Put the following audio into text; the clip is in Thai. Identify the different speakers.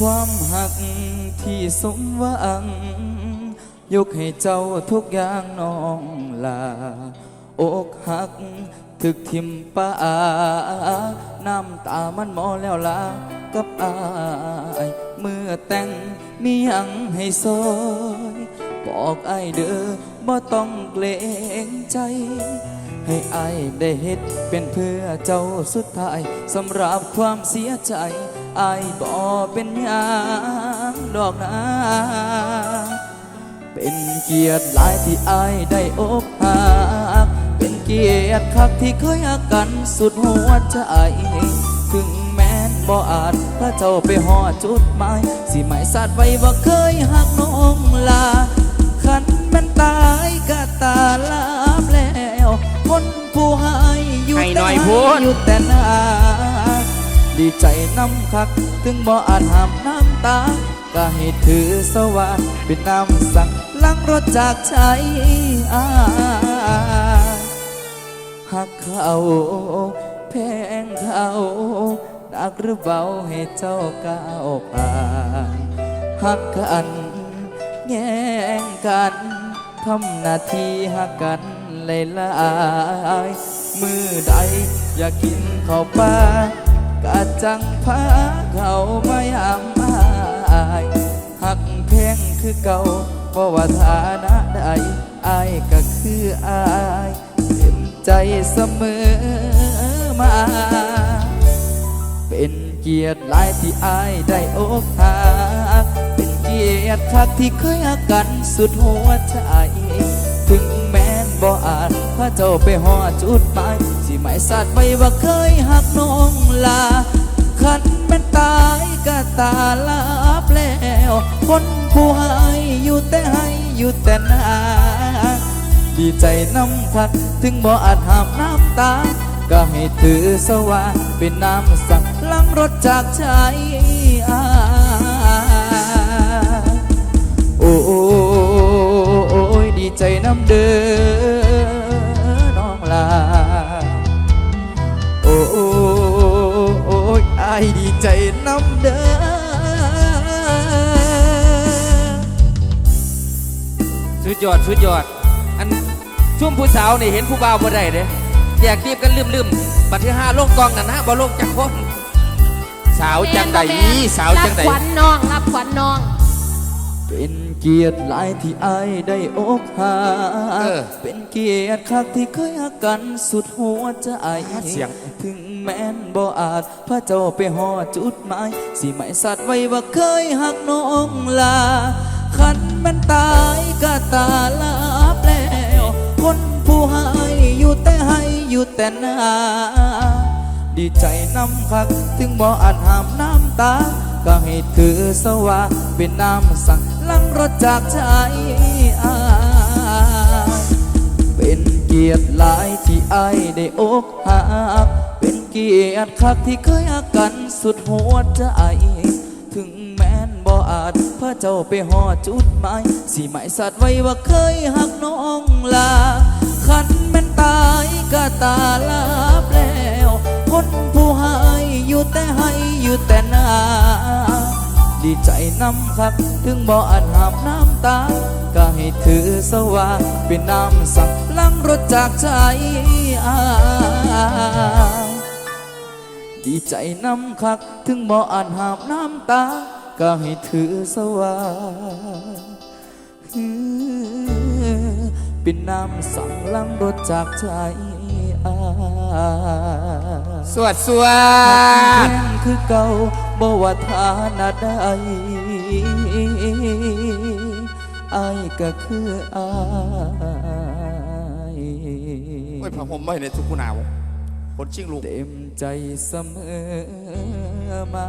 Speaker 1: ความหักที่สมหวัง ยกให้เจ้าทุกอย่างน้องลา อกหักถึกทิมป้าน้ำตามันมอแล้วลากับอายเมื่อแต่งมียังให้ซอยบอกไอเด้อบ่ต้องเกรงใจ ให้ไอได้เฮ็ดเป็นเพื่อเจ้าสุดท้ายสำหรับความเสียใจ อายบ่เป็นหยังดอกนะเป็นเกียรติหลายที่อายได้อกหักเป็นเกียรติคักที่เคยหักกันสุดหัวใจถึงแม้นบ่อาจพระเจ้าไปหอดจุดหมายสิหมายสัตว์ไว้ว่าเคยหักน้องลาขันแม่นตายก็ตาลาบแล้ว คนผู้ให้อยู่แต่
Speaker 2: อย
Speaker 1: ให้
Speaker 2: พูด
Speaker 1: อยู่แต่หนา ดีใจน้ำคัก ถึงบ่อาจหามน้ำตา ก็ให้ถือสว่างเป็นน้ำสั่งลังรถจากใจอาหักเขาแพงเขาดักหรือเบาให้เจ้าก้าวผ่านหักกันแย่งกันทำหน้าที่หักกันเลยลายๆมือใดอยากกินข้าวปลา กะจังพาเขามายามอายหักเพงคือเก่าเพราะว่าฐานะใดอายก็คืออายเต็มใจเสมอมา เป็นเกียรติหลายที่อายได้อกหักเป็นเกียรติคักที่เคยหักกันสุดหัวใจถึงแม้นบ่อาจพระเจ้าไปหอจุดหมายสิหมายสัตว์ไว้ว่าเคยหักน้องลา ตาลาบแล้วคนผู้ให้อยู่แต่ให้อยู่แต่นาดีใจน้ำคักถึงบ่อาจห้ามน้ำตา ก็ให้ถือสว่าเป็นน้ำสั่งลังรถจากใจอายโอ้ยดีใจน้ำเด้อน้องลาโอ้ยอายดีใจน้ำเด้อ
Speaker 2: สุดยอดสุดยอด อันช่วงผู้สาวนี่เห็นผู้บ่าวบ่ได้เด้อยากจีบกันลืมๆบัดที่ห้าลงกองนั่นนะบ่ลงจากคนสาวจังใดสาวจังใด
Speaker 3: รับขวัญน้องรับขวัญน้อง
Speaker 1: เป็นเกียรติหลายที่อายได้อกหั
Speaker 2: เอกอ
Speaker 1: เป็นเกียรติคักที่เคยหักกันสุดหัวใจ
Speaker 2: เสียง
Speaker 1: ถึงแม้นบ่อาจพระเจ้าไปหอดจุดหมายสิไม่สัตว์ไว้ว่าเคยหักน้องลา ขันมันตายก็ตาลาบแล้ว คนผู้ให้อยู่แต่ให้อยู่แต่นาดีใจน้ำคักถึงบ่อาจหามน้ำตา ก็ให้ถือสว่าเป็นน้ำสั่งลังรถจากใจอาเป็นเกียรติหลายที่ไอได้อกหักเป็นเกียรติคักที่เคยหักกันสุดหัวใจ อาจพระเจ้าไปหอดจุดหมายสิหมายสัตว์ไว้ว่าเคยหักน้องลาขันแม่นตายก็ตาลาบแล้วคนผู้ให้อยู่แต่ให้อยู่แต่นาดีใจน้ำคักถึงบ่อาจหามน้ำตา ก็ให้ถือสว่าเป็นน้ำสั่งลังรถจากใจอาดีใจน้ำคักถึงบ่อาจหามน้ำตา ก็ให้ถือสว่าเป็นน้ำสั่งลังรถจากใจอาย
Speaker 2: สวดสว
Speaker 1: แม่
Speaker 2: ด
Speaker 1: นคือเก่าบ่ว่าฐานะใดอายก็คืออาย
Speaker 4: โอ้ยผ้าห่มไม่ในทุกผู้หนาวคนชิงลูก
Speaker 1: เต็มใจเสมอมา